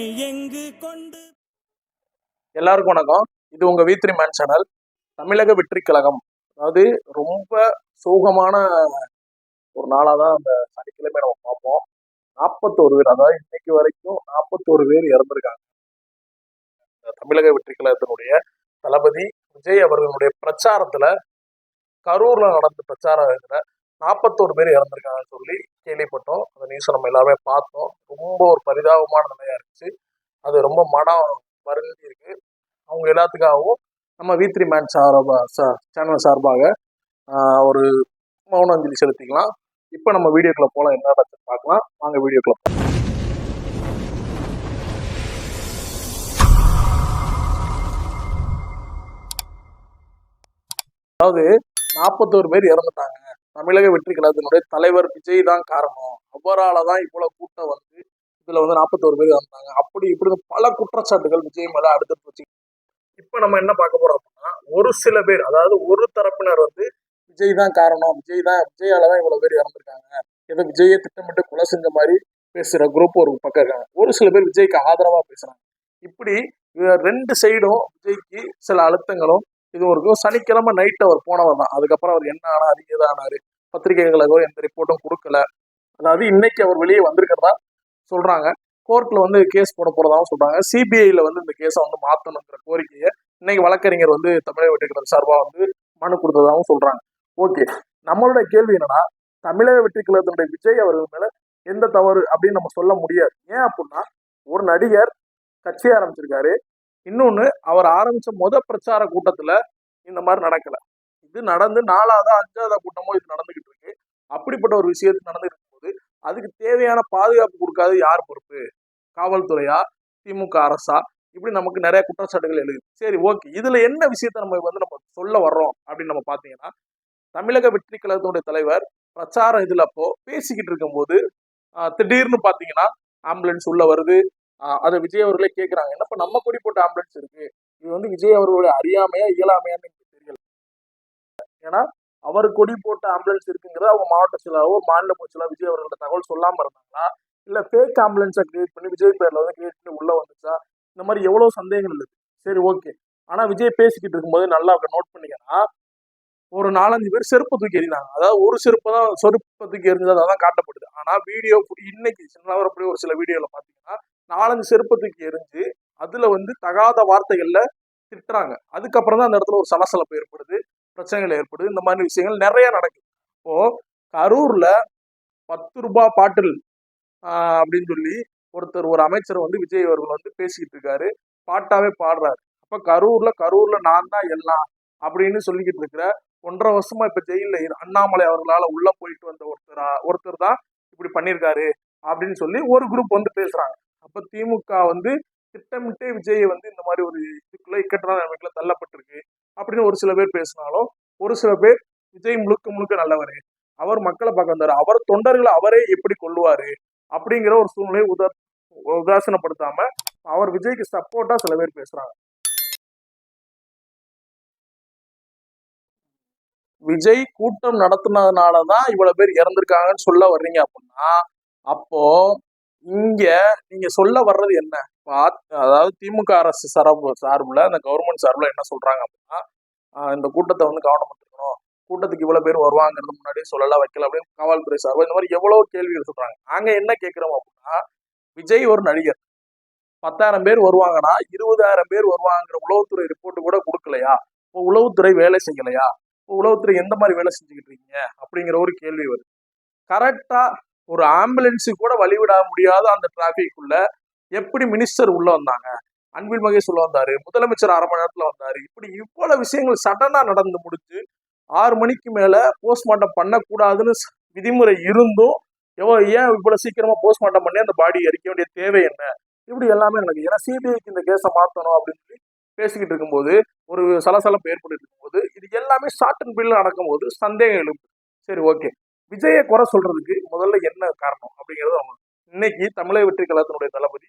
என்னை எங்கு கொண்டு? எல்லாருக்கும் வணக்கம். இது உங்க வி த்ரீ மேன் சேனல் தமிழக வெற்றி கழகம். அதாவது ரொம்ப சோகமான ஒரு நாளாக தான் அந்த சனிக்கிழமை நம்ம பார்ப்போம். நாற்பத்தோரு பேர் அதாவது இன்னைக்கு வரைக்கும் நாற்பத்தோரு பேர் இறந்துருக்காங்க. தமிழக வெற்றி கழகத்தினுடைய தளபதி விஜய் அவர்களுடைய பிரச்சாரத்துல கரூர்ல நடந்த பிரச்சாரத்துல நாற்பத்தோரு பேர் இறந்துருக்காங்கன்னு சொல்லி கேள்விப்பட்டோம். அந்த நியூஸை நம்ம எல்லாமே பார்த்தோம். ரொம்ப ஒரு பரிதாபமான நிலையா இருந்துச்சு. அது ரொம்ப மனம் வருந்தி இருக்கு. அவங்க எல்லாத்துக்காகவும் நம்ம V three man sir channel சார்பாக ஒரு மௌன அஞ்சலி செலுத்திக்கலாம். இப்போ நம்ம வீடியோக்குள்ள போகலாம் என்ன நடக்குதுன்னு பார்க்கலாம். வாங்க வீடியோக்குள்ள அதாவது நாற்பத்தோரு பேர் இறந்துட்டாங்க. தமிழக வெற்றி கழகத்தினுடைய தலைவர் விஜய் தான் காரணம். அவரால் தான் இவ்வளோ கூட்டம் வந்து இதில் வந்து நாற்பத்தோரு பேர் இறந்தாங்க அப்படி இப்படி பல குற்றச்சாட்டுகள் விஜய் மேலே அடுத்து வச்சு இப்போ நம்ம என்ன பார்க்க போறோம் அப்படின்னா ஒரு சில பேர் அதாவது ஒரு தரப்பினர் வந்து விஜய் தான் காரணம். விஜய் தான் விஜயால தான் இவ்வளோ பேர் இறந்துருக்காங்க. ஏதோ விஜயை திட்டமிட்டு கொலை செஞ்ச மாதிரி பேசுகிற குரூப் ஒரு பக்கம் இருக்காங்க. ஒரு சில பேர் விஜய்க்கு ஆதரவாக பேசுகிறாங்க இப்படி ரெண்டு சைடும் விஜய்க்கு சில அழுத்தங்களும் இது இருக்கும் சனிக்கிழமை நைட் அவர் போனவர் தான். அதுக்கப்புறம் அவர் என்ன ஆனாரு ஏதானாரு பத்திரிகைகளுக்கோ எந்த ரிப்போர்ட்டும் கொடுக்கல. அதாவது இன்னைக்கு அவர் வெளியே வந்திருக்கிறதா சொல்றாங்க. கோர்ட்ல வந்து கேஸ் போட போறதாவும் சொல்றாங்க. சிபிஐல வந்து இந்த கேஸை வந்து மாத்தணுங்கிற கோரிக்கையை இன்னைக்கு வழக்கறிஞர் வந்து தமிழக வெற்றிக்கழகம் சார்பா வந்து மனு கொடுத்ததாகவும் சொல்றாங்க. ஓகே நம்மளோட கேள்வி என்னன்னா தமிழக வெற்றி விஜய் அவர்கள் மேல எந்த தவறு அப்படின்னு நம்ம சொல்ல முடியாது. ஏன் அப்படின்னா ஒரு நடிகர் கட்சியை ஆரம்பிச்சிருக்காரு. இன்னொன்று அவர் ஆரம்பித்த முத பிரச்சார கூட்டத்தில் இந்த மாதிரி நடக்கலை. இது நடந்து நாலாவதா அஞ்சாவதா கூட்டமோ இது நடந்துகிட்டு இருக்கு அப்படிப்பட்ட ஒரு விஷயத்து நடந்துட்டு இருக்கும்போது அதுக்கு தேவையான பாதுகாப்பு கொடுக்காது யார் பொறுப்பு? காவல்துறையா? திமுக அரசா? இப்படி நமக்கு நிறைய குற்றச்சாட்டுகள் எழுது. சரி ஓகே. இதுல என்ன விஷயத்த நம்ம வந்து நம்ம சொல்ல வர்றோம் அப்படின்னு நம்ம பாத்தீங்கன்னா தமிழக வெற்றி கழகத்தினுடைய தலைவர் பிரச்சாரம் இதுல அப்போ பேசிக்கிட்டு இருக்கும்போது திடீர்னு பாத்தீங்கன்னா ஆம்புலன்ஸ் உள்ள வருது. அதை விஜய் அவர்களே கேக்குறாங்க. என்னப்பா நம்ம கொடி போட்ட ஆம்புலன்ஸ் இருக்கு. இது வந்து விஜய் அவர்களுடைய அறியாமையா இயலாமையான்னு எனக்கு தெரியல. ஏன்னா அவர் கொடி போட்ட ஆம்புலன்ஸ் இருக்குங்கிறது அவங்க மாவட்ட செயலாவோ மாநில பொதுச்செயலாளர் விஜய் அவர்களோட தகவல் சொல்லாம இருந்தாங்களா? இல்ல ஃபேக் ஆம்புலன்ஸை கிரியேட் பண்ணி விஜய் பேர்ல வந்து கிரியேட் பண்ணி உள்ள வந்துச்சா? இந்த மாதிரி எவ்வளவு சந்தேகங்கள் இருக்கு. சரி ஓகே ஆனா விஜய் பேசிக்கிட்டு இருக்கும்போது நல்லா நோட் பண்ணிங்கன்னா ஒரு நாலஞ்சு பேர் செருப்பு தூக்கி எறிந்தாங்க அதாவது ஒரு செருப்பு தான் செருப்பு தூக்கி எறிஞ்சது அதான் காட்டப்படுது ஆனா வீடியோ இன்னைக்கு சின்ன ஒரு சில வீடியோல பாத்தீங்கன்னா நாலஞ்சு செருப்பு தூக்கி எறிஞ்சு அதுல வந்து தகாத வார்த்தைகள்ல திட்டுறாங்க. அதுக்கப்புறம் தான் அந்த இடத்துல ஒரு சலசலப்பு ஏற்படுது பிரச்சனைகள் ஏற்படுது. இந்த மாதிரி விஷயங்கள் நிறைய நடக்குது. இப்போ கரூர்ல பத்து ரூபாய் பாட்டில் அப்படின்னு சொல்லி ஒருத்தர் ஒரு அமைச்சர் வந்து விஜய் அவர்கள் வந்து பேசிக்கிட்டு இருக்காரு. பாட்டாவே பாடுறாரு. அப்ப கரூர்ல கரூர்ல நான் தான் எல்லாம் அப்படின்னு சொல்லிக்கிட்டு இருக்கிற ஒன்றரை வருஷமா இப்ப ஜெயில அண்ணாமலை அவர்களால உள்ள போயிட்டு வந்த ஒருத்தரா ஒருத்தர் தான் இப்படி பண்ணியிருக்காரு அப்படின்னு சொல்லி ஒரு குரூப் வந்து பேசுறாங்க. அப்போ திமுக வந்து திட்டமிட்டே விஜயை வந்து இந்த மாதிரி ஒரு இதுக்குள்ள இக்கட்டான நிலைமைக்குள்ள தள்ளப்பட்டிருக்கு. அப்படின்னு ஒரு சில பேர் பேசினாலும் ஒரு சில பேர் விஜய் முழுக்க முழுக்க நல்லவர். அவர் மக்களை பார்க்க வந்தார். அவர் தொண்டர்களை அவரே எப்படி கொள்ளுவாரு அப்படிங்கிற ஒரு சூழ்நிலையை உதா உதாசனப்படுத்தாம அவர் விஜய்க்கு சப்போர்ட்டா சில பேர் பேசுறாங்க. விஜய் கூட்டம் நடத்தினதுனாலதான் இவ்வளவு பேர் இறந்திருக்காங்கன்னு சொல்ல வர்றீங்க அப்படின்னா அப்போ இங்க நீங்க சொல்ல வர்றது என்ன? அதாவது திமுக அரசு சார்பு சார்புல அந்த கவர்மெண்ட் சார்புல என்ன சொல்றாங்க அப்படின்னா இந்த கூட்டத்தை வந்து கவனம் எடுத்துக்கணும் கூட்டத்துக்கு இவ்வளவு பேர் வருவாங்கிறது முன்னாடியே சொல்லலாம் வைக்கல அப்படின்னு காவல்துறை சார்பு. இந்த மாதிரி எவ்வளவு கேள்விகள் சொல்றாங்க. நாங்க என்ன கேட்கிறோம் அப்படின்னா விஜய் ஒரு நடிகர். பத்தாயிரம் பேர் வருவாங்கன்னா இருபதாயிரம் பேர் வருவாங்கிற உளவுத்துறை ரிப்போர்ட் கூட கொடுக்கலையா? இப்போ உளவுத்துறை வேலை செய்யலையா? இப்போ உளவுத்துறை எந்த மாதிரி வேலை செஞ்சுக்கிட்டு இருக்கீங்க? அப்படிங்கிற ஒரு கேள்வி வருது. கரெக்டா ஒரு ஆம்புலன்ஸு கூட வழிவிட முடியாத அந்த டிராபிக் உள்ள எப்படி மினிஸ்டர் உள்ள வந்தாங்க? அன்பில் மகேஷ் உள்ள வந்தாரு முதலமைச்சர் அரை மணி நேரத்துல வந்தாரு. இப்படி இவ்வளவு விஷயங்கள் சடனா நடந்து முடிச்சு ஆறு மணிக்கு மேல போஸ்ட்மார்ட்டம் பண்ணக்கூடாதுன்னு விதிமுறை இருந்தும் எவ்வளோ ஏன் இவ்வளவு சீக்கிரமா போஸ்ட்மார்ட்டம் பண்ணி அந்த பாடி எரிக்க வேண்டிய தேவை என்ன? இப்படி எல்லாமே நடக்குது. ஏன்னா சிபிஐக்கு இந்த கேஸை மாற்றணும் அப்படின்னு சொல்லி பேசிக்கிட்டு இருக்கும்போது ஒரு சலசலப்பு ஏற்பட்டு இருக்கும்போது இது எல்லாமே ஷார்ட் அண்ட் பில் நடக்கும்போது சந்தேகம் எழுப்பு சரி ஓகே விஜயை குறை சொல்றதுக்கு முதல்ல என்ன காரணம் அப்படிங்கிறது அவங்களுக்கு இன்னைக்கு தமிழக வெற்றி கழகத்தினுடைய தளபதி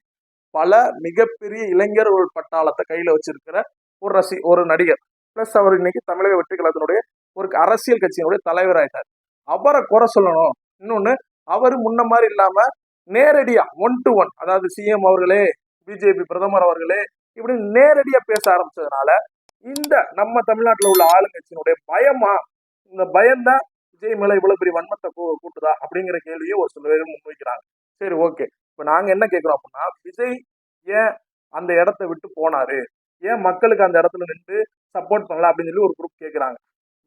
பல மிகப்பெரிய இளைஞர்கள் பட்டாளத்தை கையில வச்சிருக்கிற ஒரு ரசி ஒரு நடிகர். பிளஸ் அவர் இன்னைக்கு தமிழக வெற்றி கழகத்தினுடைய ஒரு அரசியல் கட்சியினுடைய தலைவர் ஆயிட்டார் அவரை குறை சொல்லணும். இன்னொன்னு அவர் முன்ன மாதிரி இல்லாம நேரடியா ஒன் டு ஒன் அதாவது சிஎம் அவர்களே பிஜேபி பிரதமர் அவர்களே இப்படி நேரடியா பேச ஆரம்பிச்சதுனால இந்த நம்ம தமிழ்நாட்டில் உள்ள ஆளுங்கட்சியினுடைய பயமா இந்த பயம்தான் விஜய் மேல இவ்வளவு பெரிய வன்மத்தை கூ- கூட்டுதா அப்படிங்கிற கேள்வியை ஒரு சில பேர் முன்வைக்கிறாங்க. சரி ஓகே இப்ப நாங்க என்ன கேட்கிறோம் அப்படின்னா விஜய் ஏன் அந்த இடத்த விட்டு போனாரு? ஏன் மக்களுக்கு அந்த இடத்துல நின்று சப்போர்ட் பண்ணல அப்படின்னு சொல்லி ஒரு குரூப் கேட்குறாங்க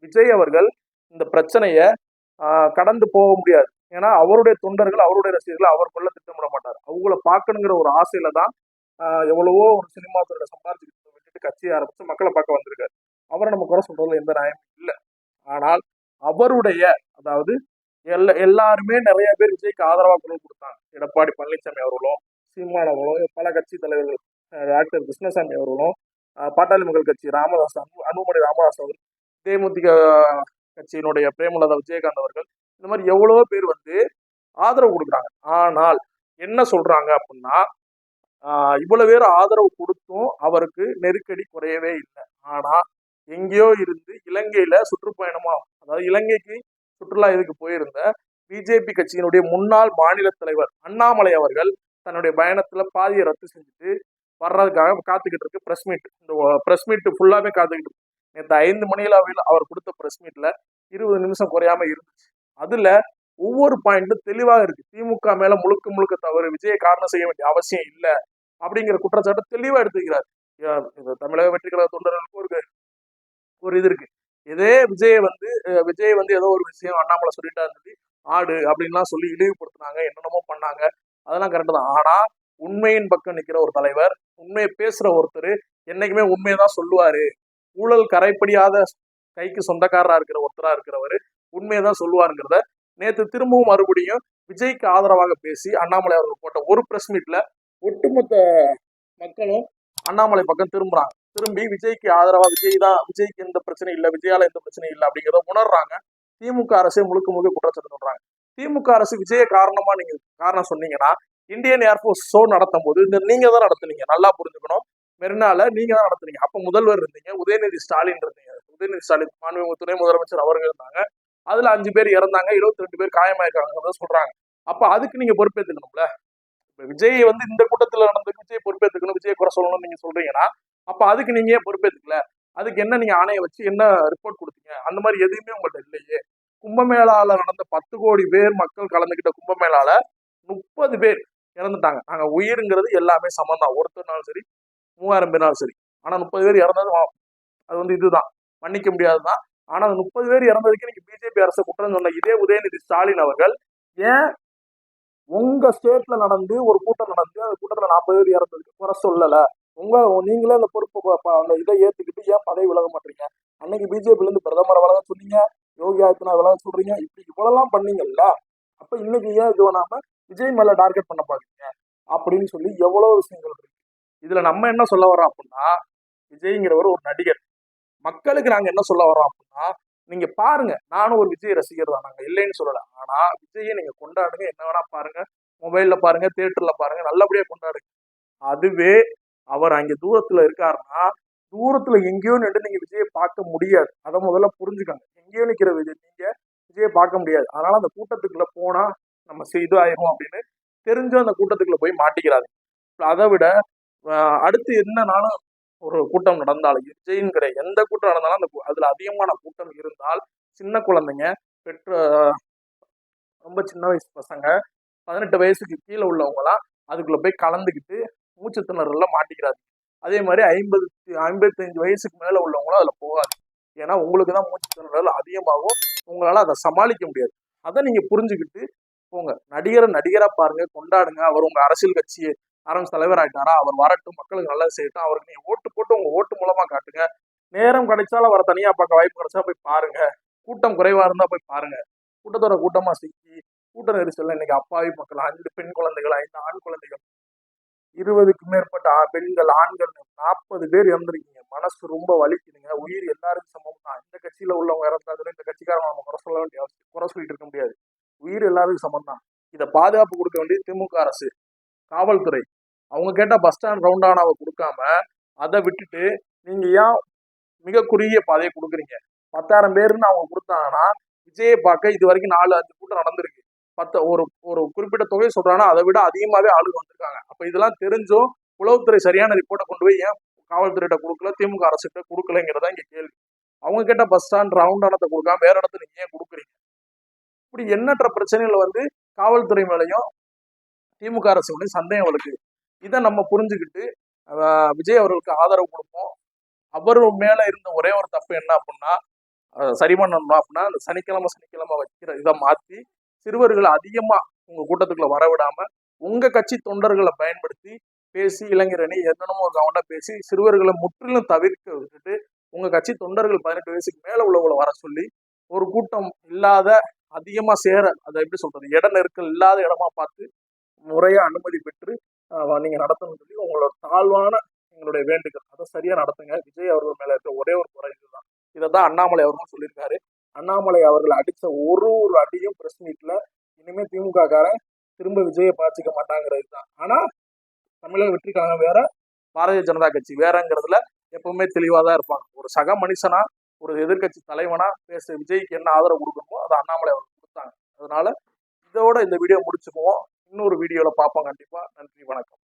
விஜய் அவர்கள் இந்த பிரச்சனைய கடந்து போக முடியாது. ஏன்னா அவருடைய தொண்டர்கள் அவருடைய ரசிகர்கள் அவர் கொள்ள திட்டமிட மாட்டார். அவங்கள பார்க்கணுங்கிற ஒரு ஆசையில தான் எவ்வளவோ ஒரு சினிமா துறையில சம்பாதிச்சுட்டு விட்டுட்டு கட்சியை ஆரம்பிச்சு மக்களை பார்க்க வந்திருக்காரு. அவரை நம்ம குறை சொல்றதுல எந்த நியாயமும் இல்லை. ஆனால் அவருடைய அதாவது எல்லா எல்லாருமே நிறைய பேர் விஜய்க்கு ஆதரவாக குரல் கொடுத்தாங்க. எடப்பாடி பழனிசாமி அவர்களும் சீமான் அவர்களும் பல கட்சி தலைவர்கள் டாக்டர் கிருஷ்ணசாமி அவர்களும் பாட்டாளி மக்கள் கட்சி ராமதாஸ் அன்பு அன்புமணி ராமதாஸ் அவர்கள் தேமுதிக கட்சியினுடைய பிரேமலதா விஜயகாந்த் அவர்கள் இந்த மாதிரி எவ்வளவோ பேர் வந்து ஆதரவு கொடுக்குறாங்க. ஆனால் என்ன சொல்றாங்க அப்படின்னா இவ்வளவு பேர் ஆதரவு கொடுத்தும் அவருக்கு நெருக்கடி குறையவே இல்லை. ஆனா எங்கேயோ இருந்து இலங்கையில சுற்றுப்பயணமா அதாவது இலங்கைக்கு சுற்றுலா இதுக்கு போயிருந்த பிஜேபி கட்சியினுடைய முன்னாள் மாநில தலைவர் அண்ணாமலை அவர்கள் தன்னுடைய பயணத்துல பாதியை ரத்து செஞ்சுட்டு வர்றதுக்காக காத்துக்கிட்டு இருக்கு பிரஸ் மீட் இந்த பிரஸ் மீட் ஃபுல்லாமே காத்துக்கிட்டு இருக்கு. நேற்று ஐந்து மணியளவில் அவர் கொடுத்த பிரஸ் மீட்ல இருபது நிமிஷம் குறையாம இருந்துச்சு. அதுல ஒவ்வொரு பாயிண்ட்டும் தெளிவாக இருக்கு. திமுக மேல முழுக்க முழுக்க தவறு விஜய காரணம் செய்ய வேண்டிய அவசியம் இல்லை அப்படிங்கிற குற்றச்சாட்டை தெளிவா எடுத்துக்கிறார். தமிழக வெற்றி கழக தொண்டர்களுக்கு ஒரு ஒரு இது இருக்கு. இதே விஜய் வந்து விஜய் வந்து ஏதோ ஒரு விஷயம் அண்ணாமலை சொல்லிட்டா இருந்தது ஆடு அப்படின்லாம் சொல்லி இழிவுபடுத்தினாங்க என்னென்னமோ பண்ணாங்க. அதெல்லாம் கரெக்டு தான். ஆனா உண்மையின் பக்கம் நிக்கிற ஒரு தலைவர் உண்மையை பேசுற ஒருத்தர் என்னைக்குமே உண்மையை தான் சொல்லுவாரு. ஊழல் கரைப்படியாத கைக்கு சொந்தக்காரரா இருக்கிற ஒருத்தரா இருக்கிறவர் உண்மையை தான் சொல்லுவாருங்கிறத நேத்து திரும்பவும் மறுபடியும் விஜய்க்கு ஆதரவாக பேசி அண்ணாமலை அவர்கள் போட்ட ஒரு பிரஸ் மீட்ல ஒட்டுமொத்த மக்களும் அண்ணாமலை பக்கம் திரும்புறாங்க. திரும்பி விஜய்க்கு ஆதரவா விஜய் தான் விஜய்க்கு எந்த பிரச்சனையும் இல்லை விஜயால எந்த பிரச்சனையும் இல்லை அப்படிங்கிறத உணர்றாங்க. திமுக அரசே முழுக்க முழுக்க குற்றச்சாட்டு சொல்றாங்க. திமுக அரசு விஜய காரணமா நீங்க காரணம் சொன்னீங்கன்னா இந்தியன் ஏர்போர்ஸ் ஷோ நடத்தும் போது இந்த நீங்க தான் நடத்துனீங்க நல்லா புரிஞ்சுக்கணும். மெரினால நீங்க தான் நடத்துனீங்க. அப்ப முதல்வர் இருந்தீங்க உதயநிதி ஸ்டாலின் இருந்தீங்க. உதயநிதி ஸ்டாலின் மாண்பு துணை முதலமைச்சர் அவர்கள் இருந்தாங்க. அதுல அஞ்சு பேர் இறந்தாங்க இருபத்தி ரெண்டு பேர் காயமாயிருக்காங்க சொல்றாங்க. அப்ப அதுக்கு நீங்க பொறுப்பேற்றுக்கணும்ல இப்ப விஜய் வந்து இந்த கூட்டத்துல நடந்த விஜய் பொறுப்பேற்றுக்கணும் விஜய் குறை சொல்லணும்னு நீங்க சொல்றீங்கன்னா அப்ப அதுக்கு நீங்க ஏன் பொறுப்பேற்றுக்கல அதுக்கு என்ன நீங்க ஆணையை வச்சு என்ன ரிப்போர்ட் கொடுத்தீங்க? அந்த மாதிரி எதுவுமே உங்கள்ட்ட இல்லையே. கும்பமேளால நடந்த பத்து கோடி பேர் மக்கள் கலந்துக்கிட்ட கும்பமேளால முப்பது பேர் இறந்துட்டாங்க. நாங்க உயிருங்கிறது எல்லாமே சமந்தான் ஒருத்தர்னாலும் சரி மூவாயிரம் பேர்னாலும் சரி. ஆனா முப்பது பேர் இறந்தது அது வந்து இதுதான். மன்னிக்க முடியாதுதான். ஆனா அந்த முப்பது பேர் இறந்ததுக்கு நீங்க பிஜேபி அரசு குற்றம் சொன்ன இதே உதயநிதி ஸ்டாலின் அவர்கள் ஏன் உங்க ஸ்டேட்ல நடந்து ஒரு கூட்டம் நடந்து அந்த கூட்டத்துல நாற்பது பேர் இறந்ததுக்கு குறை சொல்லல? உங்க நீங்களே அந்த பொறுப்பு ப- அந்த இதை ஏத்துக்கிட்டு ஏன் பதவி விலக மாட்டீங்க? அன்னைக்கு பிஜேபில இருந்து பிரதமரை விலக சொன்னீங்க யோகி ஆதித்யநாத் விலக சொல்றீங்க இப்படி இவ்வளவுலாம் பண்ணீங்கல்ல அப்ப இன்னைக்கு ஏன் இது பண்ணாம விஜய் மேல டார்கெட் பண்ண பாக்குறீங்க? அப்படின்னு சொல்லி எவ்வளவு விஷயங்கள் இருக்கு. இதுல நம்ம என்ன சொல்ல வரோம் அப்படின்னா விஜய்ங்கிறவர் ஒரு நடிகர். மக்களுக்கு நாங்க என்ன சொல்ல வரோம் அப்படின்னா நீங்க பாருங்க நானும் ஒரு விஜய் ரசிகர் தான் நாங்க இல்லைன்னு சொல்லல. ஆனா விஜயை நீங்க கொண்டாடுங்க என்ன வேணா பாருங்க மொபைல்ல பாருங்க தியேட்டர்ல பாருங்க நல்லபடியா கொண்டாடுங்க. அதுவே அவர் அங்க தூரத்துல இருக்காருன்னா தூரத்துல எங்கேயோ நின்று நீங்க விஜயை பார்க்க முடியாது. அதை முதல்ல புரிஞ்சுக்கோங்க. எங்கேயோ நிக்கிற விஜய் நீங்க விஜயை பார்க்க முடியாது. அதனால அந்த கூட்டத்துக்குள்ள போனா நம்ம செய்து ஆயிரும் அப்படின்னு தெரிஞ்சும் அந்த கூட்டத்துக்குள்ள போய் மாட்டிக்கிறாரு. அதை விட அடுத்து என்னனாலும் ஒரு கூட்டம் நடந்தாலும் விஜயின்கிற எந்த கூட்டம் நடந்தாலும் அந்த கூ- அதுல அதிகமான கூட்டம் இருந்தால் சின்ன குழந்தைங்க பெற்ற ரொம்ப சின்ன வயசு பசங்க பதினெட்டு வயசுக்கு கீழே உள்ளவங்களாம் அதுக்குள்ள போய் கலந்துக்கிட்டு மூச்சு திணறல மாட்டிக்கிறாரு அதே மாதிரி ஐம்பது ஐம்பத்தஞ்சு வயசுக்கு மேல உள்ளவங்களும் அதுல போகாது. ஏன்னா உங்களுக்கு தான் மூச்சு திணறல் அதிகமாகும். உங்களால அதை சமாளிக்க முடியாது. அதை நீங்க புரிஞ்சுக்கிட்டு போங்க. நடிகரை நடிகரா பாருங்க. கொண்டாடுங்க. அவர் உங்க அரசியல் கட்சி அரசு தலைவர் ஆகிட்டாரா அவர் வரட்டும். மக்களுக்கு நல்லது செய்யட்டும். அவருக்கு நீங்க ஓட்டு போட்டு உங்க ஓட்டு மூலமா காட்டுங்க. நேரம் கிடைச்சாலும் அவரை தனியா பார்க்க வாய்ப்பு கிடைச்சா போய் பாருங்க. கூட்டம் குறைவா இருந்தா போய் பாருங்க. கூட்டத்தோட கூட்டமா சிக்கி கூட்ட நெரிசலில் இன்னைக்கு அப்பாவி மக்கள் அஞ்சு பெண் குழந்தைகள் ஐந்து ஆண் குழந்தைகள். இருபதுக்கும் மேற்பட்ட பெண்கள் ஆண்கள் நாற்பது பேர் இறந்துருக்கீங்க. மனசு ரொம்ப வலிக்குதுங்க. உயிர் எல்லாருக்கும் சமம் தான். இந்த கட்சியில உள்ளவங்க இறந்தாலும் இந்த கட்சிக்காரங்க நம்ம குறை சொல்ல வேண்டிய அவசியம் குறை சொல்லிட்டு இருக்க முடியாது. உயிர் எல்லாருக்கும் சமம் தான். இதை பாதுகாப்பு கொடுக்க வேண்டியது திமுக அரசு காவல்துறை. அவங்க கேட்டால் பஸ் ஸ்டாண்ட் ரவுண்டானாவை கொடுக்காம அதை விட்டுட்டு நீங்க ஏன் மிக குறுகிய பாதையை கொடுக்குறீங்க? பத்தாயிரம் பேருன்னு அவங்க கொடுத்தாங்கன்னா விஜயை பார்க்க இது வரைக்கும் நாலு அஞ்சு கூட்டம் நடந்திருக்கு. பத்து ஒரு ஒரு குறிப்பிட்ட தொகை சொல்கிறாங்கன்னா அதை விட அதிகமாவே ஆளுங்க வந்திருக்காங்க. அப்ப இதெல்லாம் தெரிஞ்சும் உளவுத்துறை சரியான ரிப்போர்ட்டை கொண்டு போய் ஏன் காவல்துறையிட்ட கொடுக்கல திமுக அரசுகிட்ட கொடுக்கலங்கிறதா இங்க கேள்வி. அவங்க கேட்ட பஸ் ஸ்டாண்ட் ரவுண்டானத்தை கொடுக்காம வேற இடத்துல நீங்க ஏன் கொடுக்குறீங்க? இப்படி எண்ணற்ற பிரச்சனைகள் வந்து காவல்துறை மேலையும் திமுக அரசு வந்து சந்தேகம் இருக்கு. இதை நம்ம புரிஞ்சுக்கிட்டு விஜய் அவர்களுக்கு ஆதரவு கொடுப்போம். அவர் மேல இருந்த ஒரே ஒரு தப்பு என்ன அப்படின்னா சரி பண்ணணும் அப்படின்னா அந்த சனிக்கிழமை சனிக்கிழமை வைக்கிற இதை மாத்தி சிறுவர்களை அதிகமா உங்க கூட்டத்துக்குள்ள வரவிடாம உங்க கட்சி தொண்டர்களை பயன்படுத்தி பேசி இளைஞரணி என்னென்னமோ கவனம் பேசி சிறுவர்களை முற்றிலும் தவிர்க்க விட்டுட்டு உங்க கட்சி தொண்டர்கள் பதினெட்டு வயசுக்கு மேல உள்ளவங்களை வர சொல்லி ஒரு கூட்டம் இல்லாத அதிகமா சேர அதை எப்படி சொல்றது இட நெருக்கல் இல்லாத இடமா பார்த்து முறையா அனுமதி பெற்று நீங்க நடத்தணும்னு சொல்லி உங்களோட தாழ்வான எங்களுடைய வேண்டுகள். அதை சரியா நடத்துங்க. விஜய் அவர்கள் மேல இருக்க ஒரே ஒரு குறை இதுதான். இதை தான் அண்ணாமலை அவர்களும் சொல்லியிருக்காரு. அண்ணாமலை அவர்கள் அடித்த ஒரு ஒரு அடியும் பிரஸ் மீட்ல இனிமே திமுக காரன் திரும்ப விஜயை பாய்ச்சிக்க மாட்டாங்கிறது தான். ஆனால் தமிழக வெற்றிக்காக வேற பாரதிய ஜனதா கட்சி வேறங்கிறதுல எப்பவுமே தெளிவாக தான் இருப்பாங்க. ஒரு சக மனுஷனா ஒரு எதிர்க்கட்சி தலைவனா பேச விஜய்க்கு என்ன ஆதரவு கொடுக்கணுமோ அதை அண்ணாமலை அவர்கள் கொடுத்தாங்க. அதனால இதோட இந்த வீடியோ முடிச்சுக்குவோம். இன்னொரு வீடியோவில் பார்ப்போம். கண்டிப்பாக நன்றி வணக்கம்.